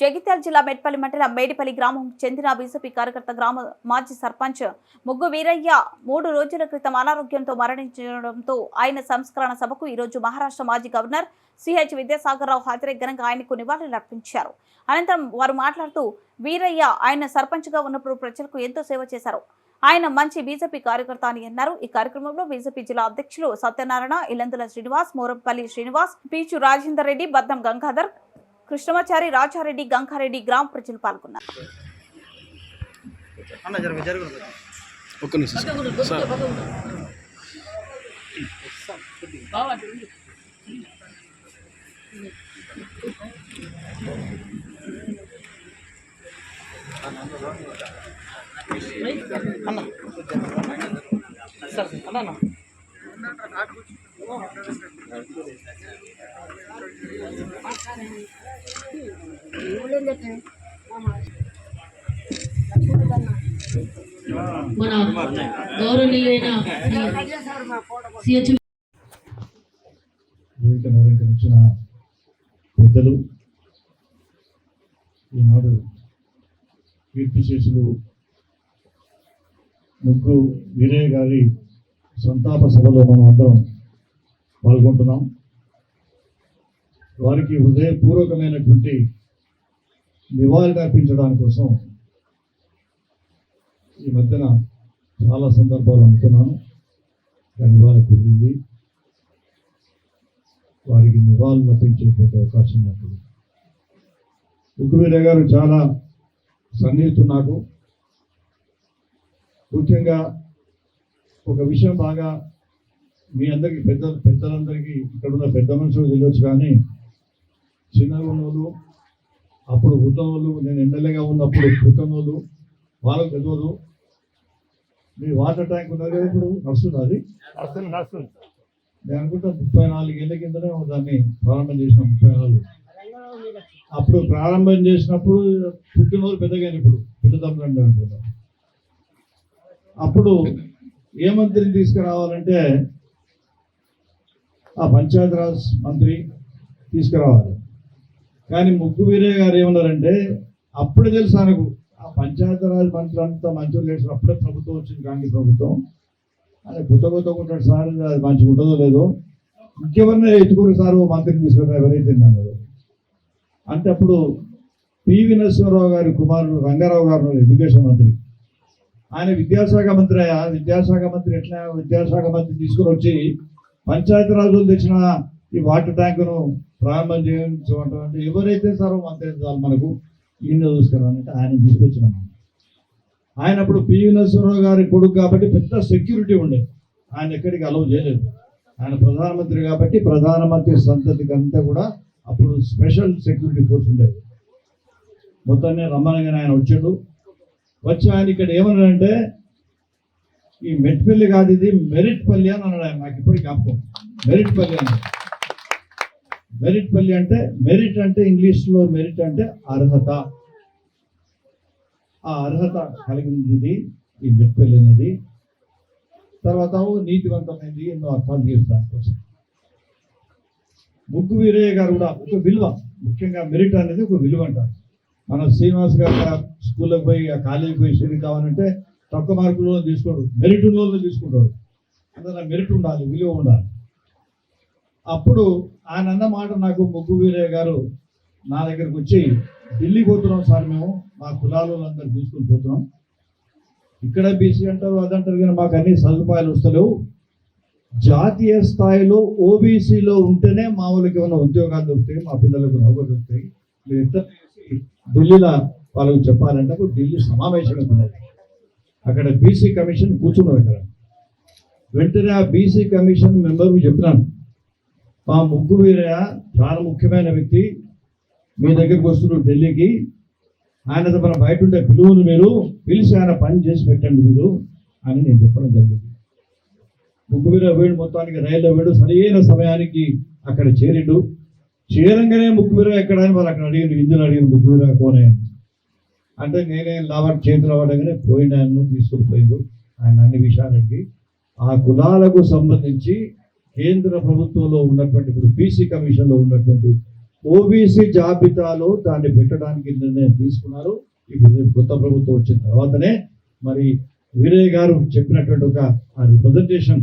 జగిత్యాల జిల్లా మెట్పల్లి మండలం మేడిపల్లి గ్రామం చెందిన బీజేపీ కార్యకర్త గ్రామ మాజీ సర్పంచ్ ముగ్గు వీరయ్య మూడు రోజుల క్రితం అనారోగ్యంతో మరణించడంతో ఆయన సంస్కరణ సభకు ఈరోజు మహారాష్ట్ర మాజీ గవర్నర్ సిహెచ్ విద్యాసాగర్ రావు హాజరై ఘనంగా ఆయనకు నివాళులు అర్పించారు. అనంతరం వారు మాట్లాడుతూ వీరయ్య ఆయన సర్పంచ్గా ఉన్నప్పుడు ప్రజలకు ఎంతో సేవ చేశారు. ఆయన మంచి బీజేపీ కార్యకర్త అని అన్నారు. ఈ కార్యక్రమంలో బీజేపీ జిల్లా అధ్యక్షులు సత్యనారాయణ ఇల్లందుల శ్రీనివాస్ మోరంపల్లి శ్రీనివాస్ పీచు రాజేందర్ రెడ్డి బద్దం గంగాధర్ కృష్ణమాచారి రాజారెడ్డి గంగారెడ్డి గ్రామ ప్రజలు పాల్గొన్నారు. అన్న జరుగు జరుగు ఒక్క నిమిషం సార్. అన్న. సార్ అన్న అన్న. మన గౌరవనీయులైన సిహెచ్ అలంకరించిన పెద్దలు ఈనాడు కీర్తిశేషులు ముగ్గు వీరయ్య గారి సంతాప సభలో మనం అందరం పాల్గొంటున్నాం. వారికి హృదయపూర్వకమైనటువంటి నివాళులు అర్పించడానికి కోసం ఈ మధ్యన చాలా సందర్భాలు అనుకున్నాను కానీ వారికి కుదిరింది వారికి నివాళులు అర్పించేటువంటి అవకాశం నాకు. ఉక్కువీర గారు చాలా సన్నిహితుడు నాకు. ముఖ్యంగా ఒక విషయం బాగా మీ అందరికీ పెద్ద పెద్దలందరికీ ఇక్కడ ఉన్న పెద్ద మనుషులు తెలియచ్చు కానీ చిన్నగా ఉన్నోళ్ళు అప్పుడు పుట్టనోళ్ళు నేను ఎమ్మెల్యేగా ఉన్నప్పుడు పుట్టనోళ్ళు వాళ్ళకు తెలియదు. మీ వాటర్ ట్యాంక్ ఉన్నది ఇప్పుడు? నడుస్తుంది అది? నడుస్తుంది నేను అనుకుంటా ముప్పై నాలుగేళ్ళ కిందనే దాన్ని ప్రారంభం చేసిన ముప్పై నాలుగు. అప్పుడు ప్రారంభం చేసినప్పుడు పుట్టినోరు పెద్దగా ఇప్పుడు. పిల్లతమ్ముడు అనుకుంటా. అప్పుడు ఏ మంత్రిని తీసుకురావాలంటే ఆ పంచాయతీరాజ్ మంత్రి తీసుకురావాలి. కానీ ముగ్గు వీరయ్య గారు ఏమన్నారంటే అప్పుడే తెలుసు ఆయనకు ఆ పంచాయతీరాజ్ మంత్రి అంతా మంచిగా లేచిన అప్పుడే ప్రభుత్వం వచ్చింది కాంగ్రెస్ ప్రభుత్వం. ఆయన కొత్త కొత్తగా ఉంటాడు సార్ అది మంచిగా ఉంటుందో లేదో. ఇంకెవరిని ఎత్తుకోరు సార్ ఓ మంత్రిని తీసుకున్నారు ఎవరైతే అన్నారు. అంటే అప్పుడు పివి నరసింహారావు గారి కుమారుడు రంగారావు గారు ఎడ్యుకేషన్ మంత్రి. ఆయన విద్యాశాఖ మంత్రి అయ్యా విద్యాశాఖ మంత్రి ఎట్లా విద్యాశాఖ మంత్రి తీసుకుని వచ్చి పంచాయతీరాజులు తెచ్చిన ఈ వాటర్ ట్యాంకును ప్రారంభం చేయించమంటారు అంటే ఎవరైతే సార్ మంత్రి చాలు మనకు ఈయన చూసుకున్నారంటే ఆయన తీసుకొచ్చినాం ఆయన అప్పుడు పివి నరసింహరావు గారి కొడుకు కాబట్టి పెద్ద సెక్యూరిటీ ఉండే. ఆయన ఎక్కడికి అలౌ చేయలేదు. ఆయన ప్రధానమంత్రి కాబట్టి ప్రధానమంత్రి సంతతికి అంతా కూడా అప్పుడు స్పెషల్ సెక్యూరిటీ ఫోర్స్ ఉండేది మొత్తాన్ని రమ్మనగానే ఆయన వచ్చాడు. వచ్చి ఆయన ఇక్కడ ఏమన్నాడంటే ఈ మెట్పల్లి కాదు ఇది మెరిట్ పల్లి అని అన్నాడు ఆయన. నాకు ఇప్పుడు జ్ఞాపకం. మెరిట్ పల్లి అన్నాడు మెరిట్ పల్లి అంటే మెరిట్ అంటే ఇంగ్లీష్లో మెరిట్ అంటే అర్హత. ఆ అర్హత కలిగింది ఈ మెట్పల్లి అనేది. తర్వాత నీతివంతమైనది ఎన్నో అర్థాలు చేస్తాను కోసం ముగ్గు వీరయ్య గారు కూడా ఒక విలువ. ముఖ్యంగా మెరిట్ అనేది ఒక విలువ అంటారు. మన శ్రీనివాస్ గారు స్కూల్లోకి పోయి కాలేజీకి పోయి సీట్ కావాలంటే తక్కువ మార్కులు తీసుకోడు మెరిట్ ఉన్న వాళ్ళు తీసుకుంటాడు. అందులో మెరిట్ ఉండాలి విలువ ఉండాలి. అప్పుడు ఆయన అన్న మాట నాకు ముగ్గు వీరయ్య గారు నా దగ్గరకు వచ్చి ఢిల్లీ పోతున్నాం సార్ మేము మా కులాలందరూ తీసుకుని పోతున్నాం. ఇక్కడ బీసీ అంటారు అదంటారు కానీ మాకు అన్ని సదుపాయాలు వస్తలేవు. జాతీయ స్థాయిలో ఓబీసీలో ఉంటేనే మా వాళ్ళకి ఏమైనా ఉద్యోగాలు దొరుకుతాయి మా పిల్లలకు నౌకలు దొరుకుతాయి. మీరు ఇంత ఢిల్లీలో వాళ్ళకి చెప్పాలంటే ఢిల్లీ సమావేశం అవుతున్నది అక్కడ బీసీ కమిషన్ కూర్చున్నది అక్కడ వెంటనే ఆ బీసీ కమిషన్ మెంబర్కి చెప్తున్నాను. మా ముగ్గు వీరయ్య చాలా ముఖ్యమైన వ్యక్తి మీ దగ్గరికి వస్తున్నారు ఢిల్లీకి. ఆయనతో మన బయట ఉండే పిలువును మీరు పిలిచి ఆయన పని చేసి పెట్టండి మీరు అని నేను చెప్పడం జరిగింది. ముగ్గు మీద వేడు మొత్తానికి రైల్లో వేడు సరైన సమయానికి అక్కడ చేరిండు. చేరంగానే ముగ్గు ఎక్కడ అని వాళ్ళు అక్కడ అడిగిన ఇందులో అడిగిన ముగ్గు మీద కోనే అని. అంటే నేనే లాభం చేతులు అవ్వడంగానే పోయిన ఆయనను తీసుకుని పోయిండు ఆయన అన్ని విషయాలకి ఆ కులాలకు సంబంధించి కేంద్ర ప్రభుత్వంలో ఉన్నటువంటి ఇప్పుడు బీసీ కమిషన్లో ఉన్నటువంటి ఓబీసీ జాబితాలో దాన్ని పెట్టడానికి నిర్ణయం తీసుకున్నారు. ఇప్పుడు కొత్త ప్రభుత్వం వచ్చిన తర్వాతనే మరి వీరయ్య గారు చెప్పినటువంటి ఒక ఆ రిప్రజెంటేషన్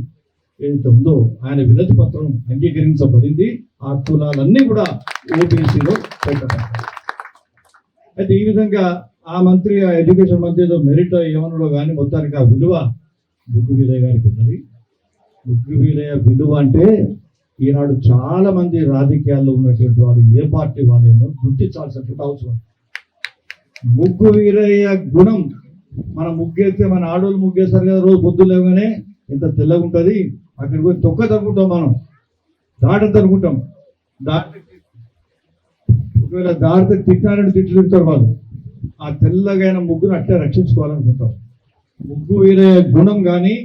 ఏదైతే ఉందో ఆయన వినతి పత్రం అంగీకరించబడింది. ఆ కులాలన్నీ కూడా ఓబీసీలో పెట్టబడ్డాయి. అయితే ఈ విధంగా ఆ మంత్రి ఆ ఎడ్యుకేషన్ మంత్రి ఏదో మెరిట్ ఏమన్నాడో కానీ మొత్తానికి ఆ విలువ బుగ్గు వీరయ్య గారికి ఉన్నది. బుగ్గు వీరయ్య విలువ అంటే ఈనాడు చాలా మంది రాజకీయాల్లో ఉన్నటువంటి వారు ఏ పార్టీ వాళ్ళేమో గుర్తించాల్సినటువంటి అవసరం. ముగ్గు వీరయ్య గుణం మన ముగ్గేస్తే మన ఆడోళ్ళు ముగ్గేస్తారు కదా రోజు పొద్దు లేవగానే ఇంత తెల్లగా ఉంటుంది. అక్కడికి పోయి తొక్క తనుకుంటాం మనం. దాట తనుకుంటాం దాటి ఒకవేళ దాడితే తిట్టినారని తిట్లు తింటారు వాళ్ళు. ఆ తెల్లగైన ముగ్గురు అట్టే రక్షించుకోవాలనుకుంటాం. ముగ్గు వీరయ్య గుణం కానీ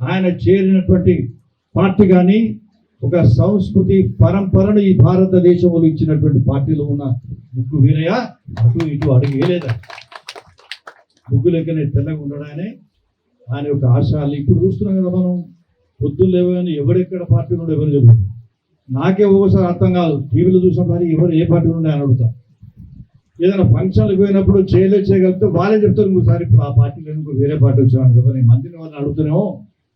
ఆయన చేరినటువంటి పార్టీ కానీ ఒక సంస్కృతి పరంపరను ఈ భారతదేశంలో ఇచ్చినటువంటి పార్టీలో ఉన్న ముగ్గు వీరయ్య అటు ఇటు అడుగు వేయలేదా? ముగ్గు లెక్కనే తెల్లగా ఉండడానే ఆయన. యొక్క ఆశయాలు ఇప్పుడు చూస్తున్నాం కదా మనం. పొద్దులు లేవని ఎవడెక్కడ పార్టీ నుండి ఎవరు చెప్పు నాకే ఒక్కోసారి అర్థం కాదు. టీవీలో చూసినప్పుడు ఎవరు ఏ పార్టీ నుండి అని అడుగుతారు. ఏదైనా ఫంక్షన్లకు పోయినప్పుడు చేయలే చేయగలిగితే వాళ్ళే చెప్తారు ఇంకోసారి ఇప్పుడు ఆ పార్టీలో ఎందుకు వేరే పార్టీ వచ్చాను? కదా నేను మంత్రిని వాళ్ళని అడుగుతున్నామో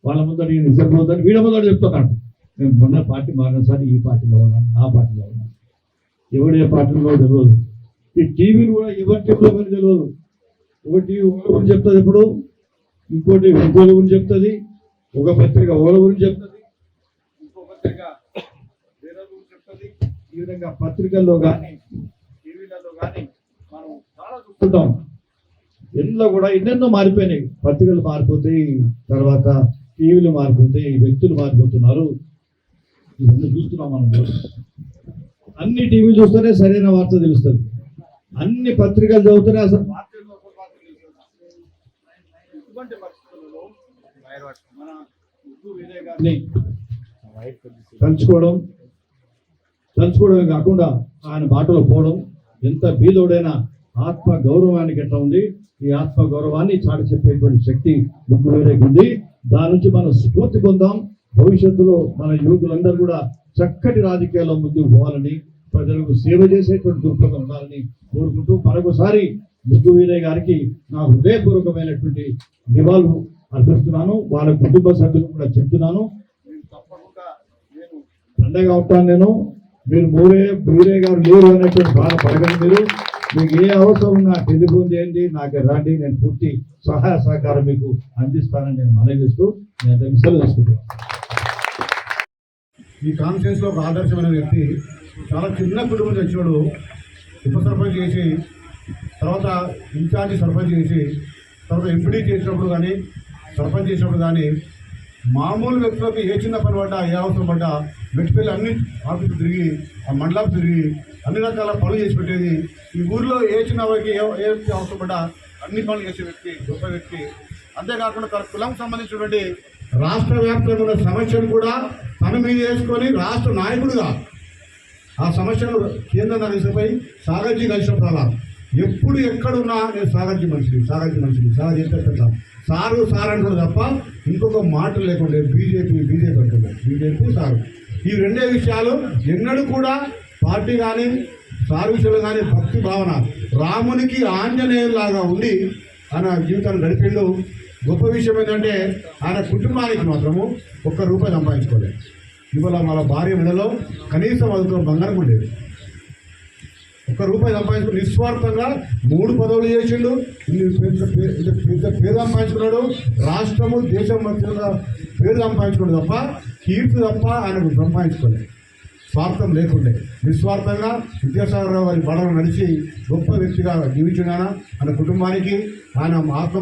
వాళ్ళ ముందర నేను రిజర్వ్ వీళ్ళ ముందర చెప్తున్నాను. నేను మొన్న పార్టీ మారినసారి ఈ పార్టీలో ఉన్నాను ఆ పార్టీలో ఉన్నాను. ఎవడు ఏ పార్టీలో తెలియదు ఈ టీవీలు కూడా ఎవరి టీవీలో కానీ తెలియదు ఒక టీవీ ఒకరి గురించి చెప్తుంది ఎప్పుడు? ఇంకోటి ఇంకోటి గురించి చెప్తుంది ఒక పత్రిక ఒకరి గురించి చెప్తుంది ఇంకో పత్రిక వేరే గురించి చెప్తుంది. ఈ విధంగా పత్రికల్లో కానీ చూద్దాం ఎన్నో కూడా ఎన్నెన్నో మారిపోయినాయి. పత్రికలు మారిపోతాయి తర్వాత టీవీలు మారిపోతాయి వ్యక్తులు మారిపోతున్నారు. ఇవన్నీ చూస్తున్నాం మనం అన్ని టీవీ చూస్తేనే సరైన వార్త తెలుస్తుంది. అన్ని పత్రికలు చదివితేనే అసలు తలుచుకోవడం తలుచుకోవడమే కాకుండా ఆయన బాటలో పోవడం ఎంత బీదోడైనా ఆత్మ గౌరవానికి ఎట్లా ఉంది? ఈ ఆత్మ గౌరవాన్ని చాటి చెప్పేటువంటి శక్తి ముగ్గు వేరేకి ఉంది. దాని నుంచి మనం స్ఫూర్తి పొందాం. భవిష్యత్తులో మన యువకులందరూ కూడా చక్కటి రాజకీయాల్లో ముందుకు పోవాలని ప్రజలకు సేవ చేసేటువంటి దృక్పథం ఉండాలని కోరుకుంటూ మరొకసారి ముగ్గు వీరయ్య గారికి నా హృదయపూర్వకమైనటువంటి నివాళులు అర్పిస్తున్నాను. వాళ్ళ కుటుంబ సభ్యులు కూడా చెప్తున్నాను. తప్పకుండా నేను ఉంటాను నేను. మీరు మూరే మూరే గారు లేరు అనేటువంటి బాధ పడగండి మీరు. మీకు ఏ అవసరం నా టెలిఫోన్ చేయండి నాకు రండి నేను పూర్తి సహాయ సహకారం మీకు అందిస్తానని నేను మనవిస్తూ నేను దాన్ని సెలవు తీసుకుంటున్నాను. ఈ కాన్ఫరెన్స్లో ఒక ఆదర్శమైన వ్యక్తి చాలా చిన్న కుటుంబం నుంచి వచ్చినాడు ఉప సర్పంచ్ చేసి తర్వాత ఇన్ఛార్జి సర్పంచ్ చేసి తర్వాత ఎంపీడీ చేసినప్పుడు కానీ సర్పంచ్ చేసినప్పుడు కానీ మామూలు వ్యక్తులకు ఏ చిన్న పని పడ్డా ఏ అవసరం పడ్డా మెట్టిపల్లి అన్ని ఆఫీసులు తిరిగి ఆ మండలాలు తిరిగి అన్ని రకాల పనులు చేసి పెట్టేది. ఈ ఊర్లో ఏ చిన్న వారికి ఏ ఏ అవసరం పడ్డా అన్ని పనులు చేసే వ్యక్తి గొప్ప వ్యక్తి. అంతేకాకుండా తన కులం సంబంధించినటువంటి రాష్ట్ర వ్యాప్తంగా ఉన్న సమస్యను కూడా తన మీద వేసుకొని రాష్ట్ర నాయకుడిగా ఆ సమస్యను కేంద్ర నరేశపై సాగర్జీ కలిసినప్పుడల్లా ఎప్పుడు ఎక్కడున్నా నేను సాగర్జీ మనిషిని సాగర్జీ మనిషిని సాగర్ చేసేటట్లా సారు సార్ అంటాడు తప్ప ఇంకొక మాట లేకుండా బీజేపీ బీజేపీ అంటున్నాడు బీజేపీ సారు. ఈ రెండే విషయాలు ఎన్నడూ కూడా పార్టీ కానీ సారు కానీ భక్తి భావన రామునికి ఆంజనేయులాగా ఉండి ఆయన జీవితాన్ని గడిపిండు. గొప్ప విషయం ఏంటంటే ఆయన కుటుంబానికి మాత్రము ఒక్క రూపాయి సంపాదించుకోలేదు. ఇవాళ మన భార్య మెడలో కనీసం అదుతో బంగారం ఉండేది ఒక్క రూపాయి సంపాదించుకుని నిస్వార్థంగా మూడు పదవులు చేసిండు. పెద్ద పెద్ద పేరు సంపాదించుకున్నాడు. రాష్ట్రము దేశం మధ్యలో పేరు సంపాదించుకున్నాడు తప్ప కీర్తి తప్ప ఆయనకు సంపాదించుకోలేదు. స్వార్థం లేకుండే. నిస్వార్థంగా విద్యాసాగరరావు గారి బడను నడిచి గొప్ప వ్యక్తిగా జీవించిన ఆయన కుటుంబానికి ఆయన ఆత్మ